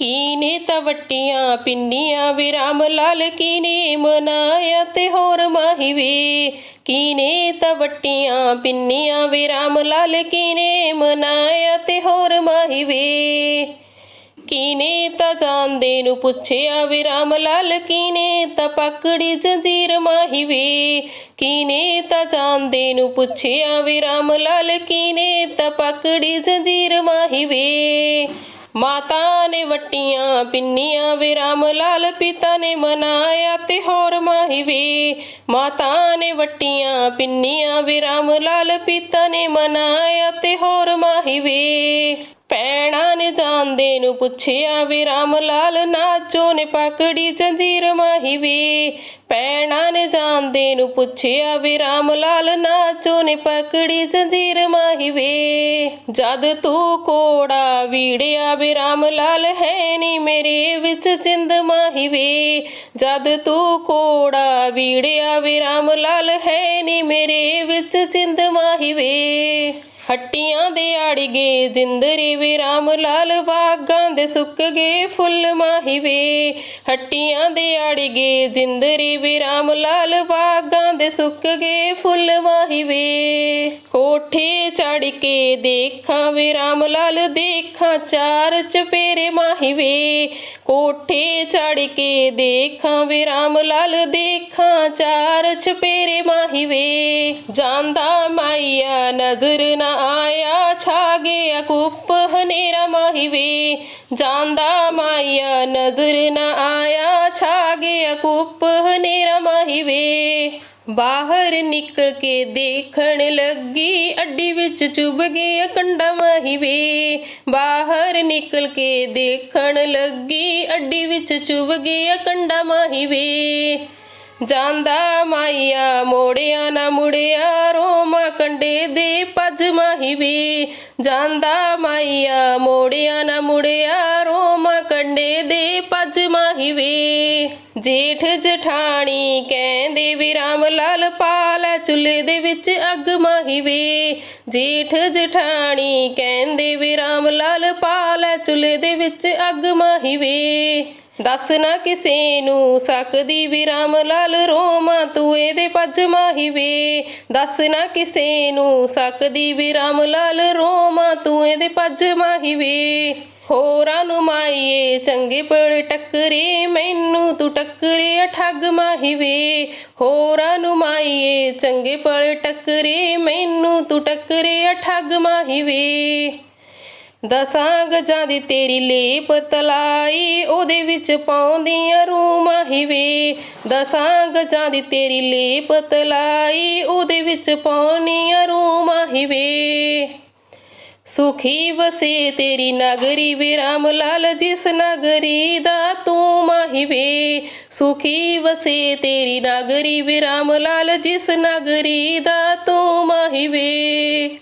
ਕੀਨੇ ਤਵਟੀਆਂ ਪਿੰਨੀਆਂ ਵਿਰਾਮ ਲਾਲ ਕੀਨੇ ਮਨਾਇਆ ਤੇ ਹੋਰ ਮਾਹੀ ਵੇ। ਕੀਨੇ ਤਵਟੀਆਂ ਪਿੰਨੀਆਂ ਵੇ ਰਾਮ ਲਾਲ ਕੀਨੇ ਮਨਾਇਆ ਤੇ ਹੋਰ ਮਾਹੀ ਵੇ। ਕੀਨੇ ਤਾਂ ਜਾਂਦੇ ਨੂੰ ਪੁੱਛਿਆ ਵਿਰਾਮ ਲਾਲ ਕੀਨੇ ਤਾਂ ਪਕੜੀ ਜੰਜੀਰ ਮਾਹੀ ਵੇ। ਕੀਨੇ ਤਾਂ ਜਾਂਦੇ ਨੂੰ ਪੁੱਛਿਆ ਵਿਰਾਮ ਲਾਲ ਕੀਨੇ ਤਾਂ ਪਕੜੀ ਜੰਜੀਰ ਮਾਹੀ ਵੇ। ਮਾਤਾ ਨੇ ਵਟੀਆਂ, ਪਿੰਨੀਆਂ ਵੇ ਰਾਮ ਲਾਲ ਪਿਤਾ ਨੇ ਮਨਾਇਆ ਤੇ ਹੋਰ ਮਾਹੀ ਵੇ। ਮਾਤਾ ਨੇ ਵਟੀਆਂ, ਪਿੰਨੀਆਂ ਵੇ ਰਾਮ ਲਾਲ ਪਿਤਾ ਨੇ ਮਨਾਇਆ ਤੇ ਹੋਰ ਮਾਹੀ ਵੇ। ਭੈਣਾਂ ਨੇ ਜਾਂਦੇ ਨੂੰ ਪੁੱਛਿਆ ਵੀ ਰਾਮ ਲਾਲ ਨਾਚੋ ਨੇ ਪਕੜੀ ਜੰਜੀਰ ਮਾਹੀ ਵੇ। ਭੈਣਾਂ ਨੇ ਜਾਂਦੇ ਨੂੰ ਪੁੱਛਿਆ ਵੀ ਰਾਮ ਲਾਲ ਨਾਚੋ ਨੇ ਪਕੜੀ ਜੰਜੀਰ ਮਾਹੀ ਵੇ। ਜਦ ਤੂੰ ਕੋੜਾ ਵੀੜਿਆ ਵੀ ਰਾਮ ਲਾਲ ਹੈ ਨੀ ਮੇਰੇ ਵਿੱਚ ਜਿੰਦ ਮਾਹੀ ਵੇ। ਜਦ ਤੂੰ ਕੋੜਾ ਵੀੜਿਆ ਵੀ ਰਾਮ ਲਾਲ ਹੈ ਨੀ ਮੇਰੇ ਵਿੱਚ ਜਿੰਦ ਮਾਹੀ ਵੇ। ਹੱਟੀਆਂ ਦੇ ਆੜੀਗੇ ਜਿੰਦਰੀ ਵੀ ਰਾਮ ਲਾਲ ਬਾਗਾਂ ਦੇ ਸੁੱਕ ਗਏ ਫੁੱਲ ਮਾਹੀ ਵੇ। ਹੱਟੀਆਂ ਦੇ ਆੜੀਗੇ ਜਿੰਦਰੀ ਵੀ ਰਾਮ ਲਾਲ ਬਾਗਾਂ ਦੇ ਸੁੱਕ ਗਏ ਫੁੱਲ ਮਾਹੀ ਵੇ। ਕੋਠੇ ਚੜ ਕੇ ਦੇਖ ਵੀ ਰਾਮ ਲਾਲ ਦੇਖਾਂ ਚਾਰ ਚਪੇਰੇ ਮਾਹੀ ਵੇ। ਕੋਠੇ ਚੜ ਕੇ ਦੇਖਾਂ ਵੀ ਰਾਮ ਲਾਲ ਦੇਖਾਂ ਚਾਰ ਚਪੇਰੇ ਮਾਹੀ ਵੇ। ਜਾਂਦਾ ਮਾਇਆ ਨਜ਼ਰ ਨਾ ਆਇਆ, ਛਾ ਗਿਆ ਕੁੱਪ ਹਨੇਰਾ ਮਾਹੀ ਵੇ। ਜਾਂਦਾ ਮਾਇਆ ਨਜ਼ਰ ਨਾ ਆਇਆ, ਛਾ ਗਿਆ ਕੁੱਪ ਹਨੇਰਾ ਮਾਹੀ ਵੇ। ਬਾਹਰ ਨਿਕਲ ਕੇ ਦੇਖਣ ਲੱਗੀ, ਅੱਡੀ ਵਿੱਚ ਚੁੱਭ ਗਿਆ ਕੰਡਾ ਮਾਹੀ ਵੇ ਬਾਹਰ ਨਿਕਲ ਕੇ ਦੇਖਣ ਲੱਗੀ ਅੱਡੀ ਵਿੱਚ ਚੁੱਭ ਗਿਆ ਕੰਡਾ ਮਾਹੀ ਵੇ ਜਾਂਦਾ ਮਾਈਆ, ਮੋੜਿਆ ਨਾ ਮੁੜਿਆ, ਰੋਮਾ ਕੰਡੇ ਦੀ ਪੱਜ ਮਾਹੀ ਵੇ। ਜਾਂਦਾ ਮਾਈਆ, ਮੋੜਿਆ ਨਾ ਮੁੜਿਆ, ਰੋਮਾ ਕੰਡੇ ਦੀ ਪਜ ਮਾਹੀ ਵੇ। ਜੇਠ ਜਠਾਣੀ ਕਹਿੰਦੇ ਵੀ, ਰਾਮ ਲਾਲ ਪਾਲਾ ਚੁੱਲ੍ਹੇ ਦੇ ਵਿੱਚ ਅੱਗ ਮਾਹੀ ਵੇ। ਜੇਠ ਜਠਾਣੀ ਕਹਿੰਦੇ ਵੀ, ਰਾਮ ਲਾਲ ਪਾਲਾ ਚੁੱਲ੍ਹੇ ਦੇ ਵਿੱਚ ਅੱਗ ਮਾਹੀ ਵੇ। ਦੱਸ ਨਾ ਕਿਸੇ ਨੂੰ ਸਕਦੀ ਵੀ ਰਾਮ ਲਾਲ ਰੋਮਾ ਤੂੰ ਇਹਦੇ ਪੱਜ ਮਾਹੀ ਵੇ। ਦੱਸ ਨਾ ਕਿਸੇ ਨੂੰ ਸਕਦੀ ਵੀ ਰਾਮ ਲਾਲ ਰੋਮਾ ਤੂੰ ਇਹਦੇ ਪੱਜ ਮਾਹੀ ਵੇ। ਹੋਰਾਂ ਨੂੰ ਮਾਈਏ, ਚੰਗੇ ਪੜ ਟੱਕਰੇ, ਮੈਨੂੰ ਤੂੰ ਟੱਕਰੇ, ਠੱਗ ਮਾਹੀ ਵੇ। ਹੋਰਾਂ ਨੂੰ ਮਾਈਏ, ਚੰਗੇ ਪੜ ਟੱਕਰੇ, ਮੈਨੂੰ ਤੂੰ ਟੱਕਰੇ, ਠੱਗ ਮਾਹੀ ਵੇ। ਦਸਾਂ ਗਜਾਂ ਦੀ ਤੇਰੀ ਲੇਪ ਤਲਾਈ, ਉਹਦੇ ਵਿੱਚ ਪਾਉਂਦੀਆਂ ਰੂ ਮਾਹੀ ਵੇ ਦਸਾਂ ਗਜਾਂ ਦੀ ਤੇਰੀ ਲੇਪ ਤਲਾਈ, ਉਹਦੇ ਵਿੱਚ ਪਾਉਣੀਆਂ ਰੂ ਮਾਹੀ ਵੇ ਸੁਖੀ ਵਸੇ ਤੇਰੀ ਨਗਰੀ ਵੇ ਰਾਮ ਲਾਲ ਜਿਸ ਨਗਰੀ ਦਾ ਤੂੰ ਮਾਹੀ ਵੇ ਸੁਖੀ ਵਸੇ ਤੇਰੀ ਨਗਰੀ ਵੇ ਰਾਮ ਲਾਲ ਜਿਸ ਨਗਰੀ ਦਾ ਤੂੰ ਮਾਹੀ ਵੇ